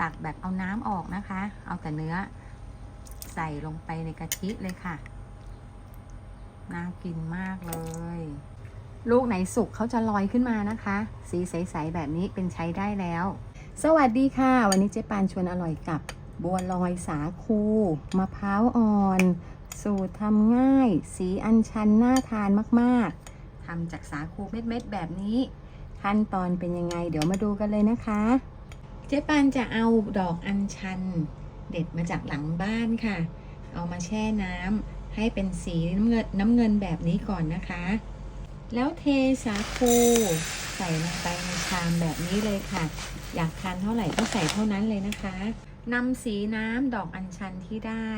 ตักแบบเอาน้ำออกนะคะ เอาแต่เนื้อใส่ลงไปในกะทิเลยค่ะ น่ากินมากเลย ลูกไหนสุกเขาจะลอยขึ้นมานะคะ สีใสๆแบบนี้เป็นใช้ได้แล้ว สวัสดีค่ะ วันนี้เจ๊ปานชวนอร่อยกับ บัวลอยสาคูมะพร้าวอ่อน สูตรทำง่าย สีอัญชันน่าทานมากๆทำจากสาคูเม็ดๆแบบนี้ ขั้นตอนเป็นยังไง เดี๋ยวมาดูกันเลยนะคะ เจ๊ปานจะเอาดอกอัญชัน เด็ดมาจากหลังบ้านค่ะ เอามาแช่น้ำให้เป็นสีน้ำเงินน้ำเงินแบบนี้ก่อนนะคะ แล้วเทสาคูใส่ลงไปในชามแบบนี้เลยค่ะ อยากทานเท่าไหร่ก็ใส่เท่านั้นเลยนะคะนำสีน้ำดอกอัญชันที่ได้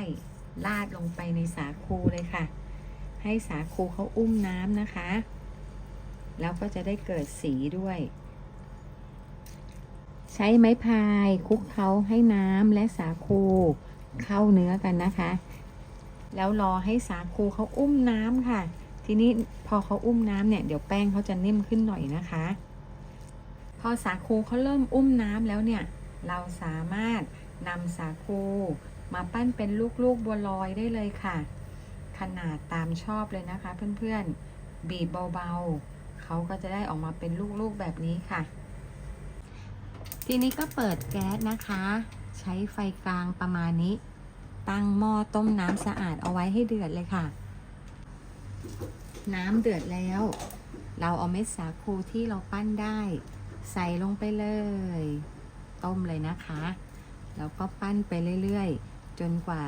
ลาดลงไปในสาคูเลยค่ะ ให้สาคูเขาอุ้มน้ำนะคะ แล้วก็จะได้เกิดสีด้วย ใช้ไม้พายคลุกเคล้าให้น้ำและสาคูเข้าเนื้อกันนะคะ แล้วรอให้สาคูเขาอุ้มน้ำค่ะ ทีนี้พอเขาอุ้มน้ำเนี่ยเดี๋ยวแป้งเขาจะนิ่มขึ้นหน่อยนะคะ พอสาคูเขาเริ่มอุ้มน้ำแล้วเนี่ย เราสามารถนำสาคูมาปั้นเป็นลูกๆบัวลอยได้เลยค่ะ ขนาดตามชอบเลยนะคะ เพื่อนๆ บีบเบาๆ เขาก็จะได้ออกมาเป็นลูกๆแบบนี้ค่ะ ทีนี้ก็เปิดแก๊สนะคะ ใช้ไฟกลางประมาณนี้ ตั้งหม้อต้มน้ำสะอาดเอาไว้ให้เดือดเลยค่ะ น้ำเดือดแล้ว เราเอาเม็ดสาคูที่เราปั้นได้ ใส่ลงไปเลย ต้มเลยนะคะ แล้วก็ปั้นไปเรื่อยๆ จนกว่า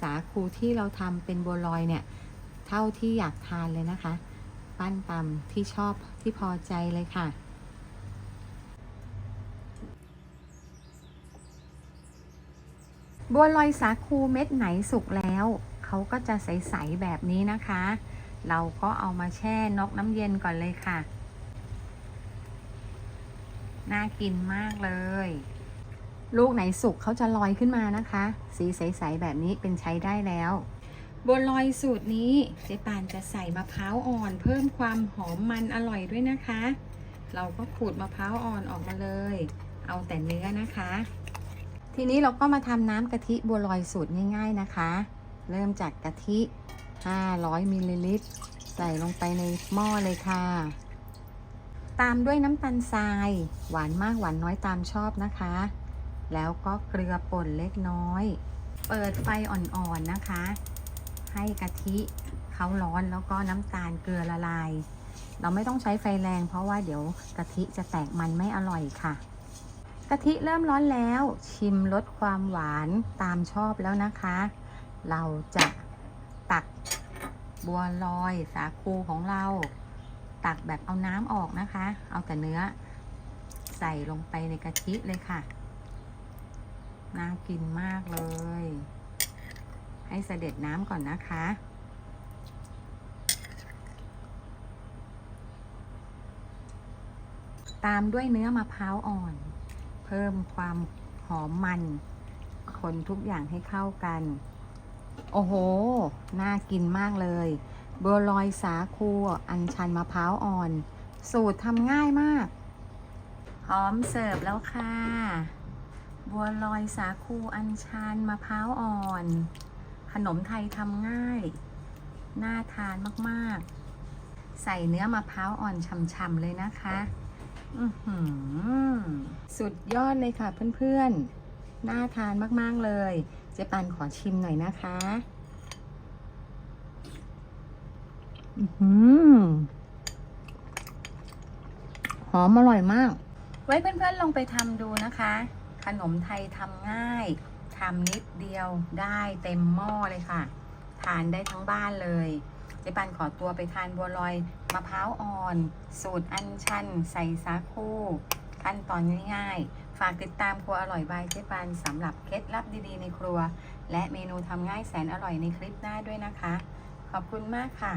สาคูที่เราทำเป็นบัวลอยเนี่ย เท่าที่อยากทานเลยนะคะ ปั้นตามที่ชอบที่พอใจเลยค่ะ บัวลอยสาคูเม็ดไหนสุกแล้ว เขาก็จะใสๆแบบนี้นะคะ เราก็เอามาแช่นอกน้ำเย็นก่อนเลยค่ะ น่ากินมากเลย ลูกไหนสุกเขาจะลอยขึ้นมานะคะ สีใสๆแบบนี้เป็นใช้ได้แล้วบัวลอยสูตรนี้เจ๊ปานจะใส่มะพร้าวอ่อน เพิ่มความหอมมันอร่อยด้วยนะคะ เราก็ขูดมะพร้าวอ่อนออกมาเลย เอาแต่เนื้อนะคะ ทีนี้เราก็มาทำน้ำกะทิบัวลอยสูตรง่าย ๆนะคะ เริ่มจากกะทิ 500มิลลิลิตร ใส่ลงไปในหม้อเลยค่ะ ตามด้วยน้ำตาลทราย หวานมากหวานน้อยตามชอบนะคะ แล้วก็เกลือป่นเล็กน้อย เปิดไฟอ่อนๆนะคะ ให้กะทิเขาร้อนแล้วก็น้ำตาลเกลือละลาย เราไม่ต้องใช้ไฟแรงเพราะว่าเดี๋ยวกะทิจะแตกมันไม่อร่อยค่ะ กะทิเริ่มร้อนแล้ว ชิมลดความหวานตามชอบแล้วนะคะ เราจะตักบัวลอยสาคูของเรา ตักแบบเอาน้ำออกนะคะ เอาแต่เนื้อใส่ลงไปในกะทิเลยค่ะ น่ากินมากเลย ให้เสด็จน้ำก่อนนะคะ ตามด้วยเนื้อมะพร้าวอ่อน เพิ่มความหอมมัน คนทุกอย่างให้เข้ากัน โอ้โห น่ากินมากเลยบัวลอยสาคูอัญชันมะพร้าวอ่อน สูตรทำง่ายมาก พร้อมเสิร์ฟแล้วค่ะ บัวลอยสาคูอัญชันมะพร้าวอ่อน ขนมไทยทำง่าย น่าทานมากๆ ใส่เนื้อมะพร้าวอ่อนฉ่ำๆเลยนะคะ สุดยอดเลยค่ะเพื่อนๆ น่าทานมากๆเลย เจ๊ปันขอชิมหน่อยนะคะอื้อหือหอมอร่อยมาก ไว้เพื่อนๆลองไปทำดูนะคะ ขนมไทยทำง่าย ทำนิดเดียวได้เต็มหม้อเลยค่ะ ทานได้ทั้งบ้านเลย เจ๊ปันขอตัวไปทานบัวลอยมะพร้าวอ่อน สูตรอัญชัน ใส่สาคูขั้นตอนง่ายๆ ฝากติดตามครัวอร่อยบายเจ๊ปันสำหรับเคล็ดลับดีๆ ในครัว และเมนูทำง่ายแสนอร่อยในคลิปหน้าด้วยนะคะ ขอบคุณมากค่ะ